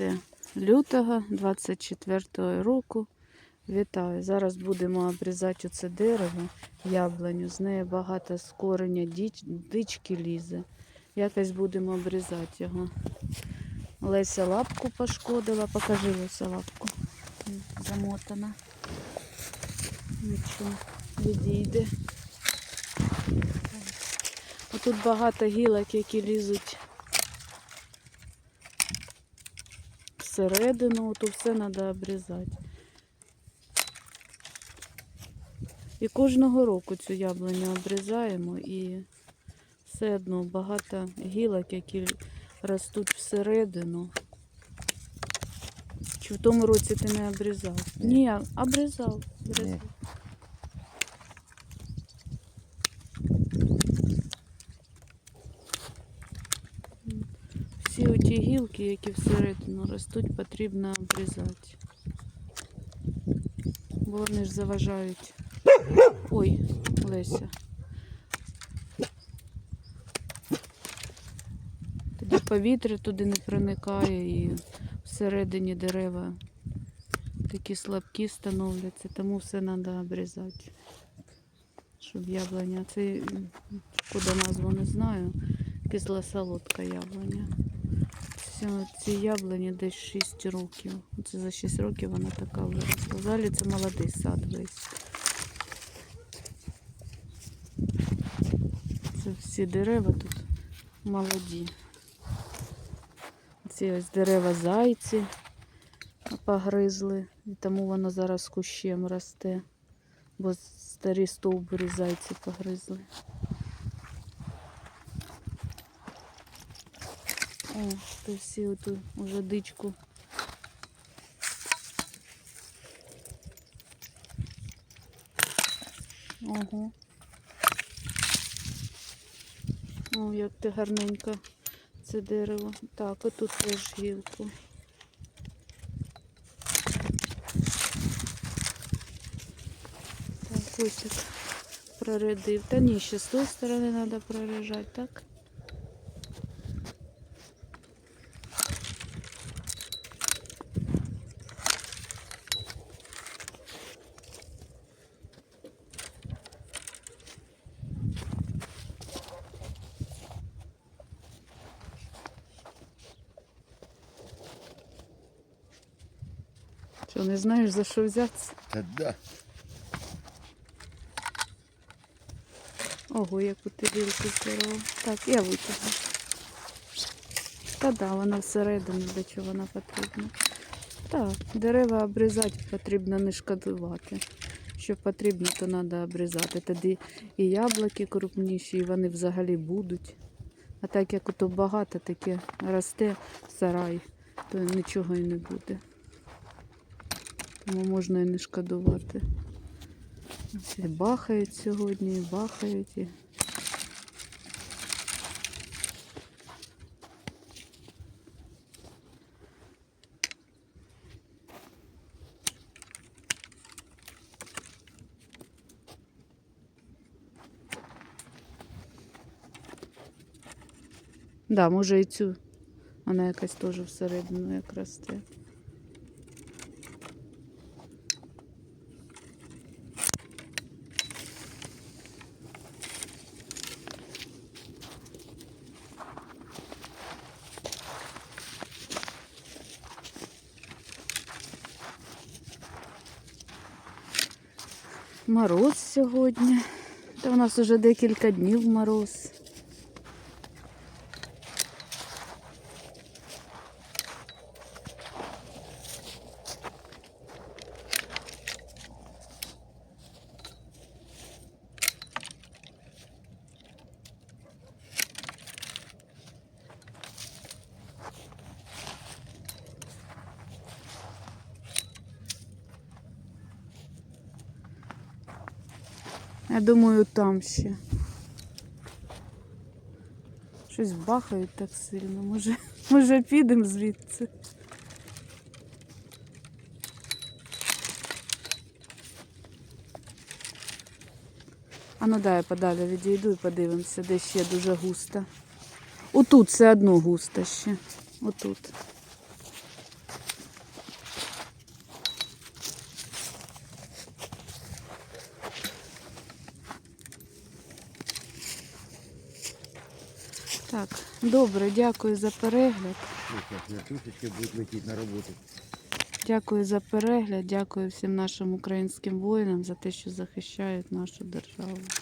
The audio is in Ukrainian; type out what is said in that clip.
6 лютого 24 року. Вітаю! Зараз будемо обрізати оце дерево, яблуню. З неї багато з кореня діч- дички лізе. Якось будемо обрізати його. Леся лапку пошкодила. Покажи Леся лапку. Замотана. Нічого, відійде. Отут багато гілок, які лізуть всередину, то все треба обрізати. І кожного року цю яблуню обрізаємо і все одно багато гілок, які ростуть всередину. Чи в тому році ти не обрізав? Ні, обрізав. обрізав. Всі оті гілки, які всередину ростуть, потрібно обрізати. Бо вони ж заважають. Ой, Леся. Тоді повітря туди не проникає і всередині дерева такі слабкі становляться, тому все треба обрізати. Щоб яблуня. Це куди назву не знаю. Кисла солодка яблуня. Все, ці яблуні десь 6 років. Це за 6 років вона така виросла. Взагалі це молодий сад весь. Це всі дерева тут молоді. Ці ось дерева зайці погризли, і тому воно зараз кущем росте, бо старі стовбури зайці погризли. О, то всі оту уже дичку. Ого. О, як ти гарненько це дерево. Так, отут теж гілку. Так, ось як проредив. Та ні, ще з тої сторони треба прорежати, так? Що, не знаєш за що взятися? Та да. Ого, яку ти вілку здорову. Так, я витягну. Та да, вона всередину, для чого вона потрібна. Так, дерева обрізати потрібно не шкодувати. Що потрібно, то треба обрізати. Тоді і яблуки крупніші, і вони взагалі будуть. А так як ото багато таке росте сарай, то нічого і не буде. Тому можна і не шкодувати. Ось бахають сьогодні, і бахають. І... Да, може і цю. Вона якась теж всередину як росте. Мороз сьогодні. Та у нас уже декілька днів мороз. Я думаю, там ще. Щось бахають так сильно. Може, може підемо звідси. А ну дай я подалі відійду і подивимося, де ще дуже густо. Отут все одно густо ще. Отут. Так, добре, дякую за перегляд. На. Дякую за перегляд, дякую всім нашим українським воїнам за те, що захищають нашу державу.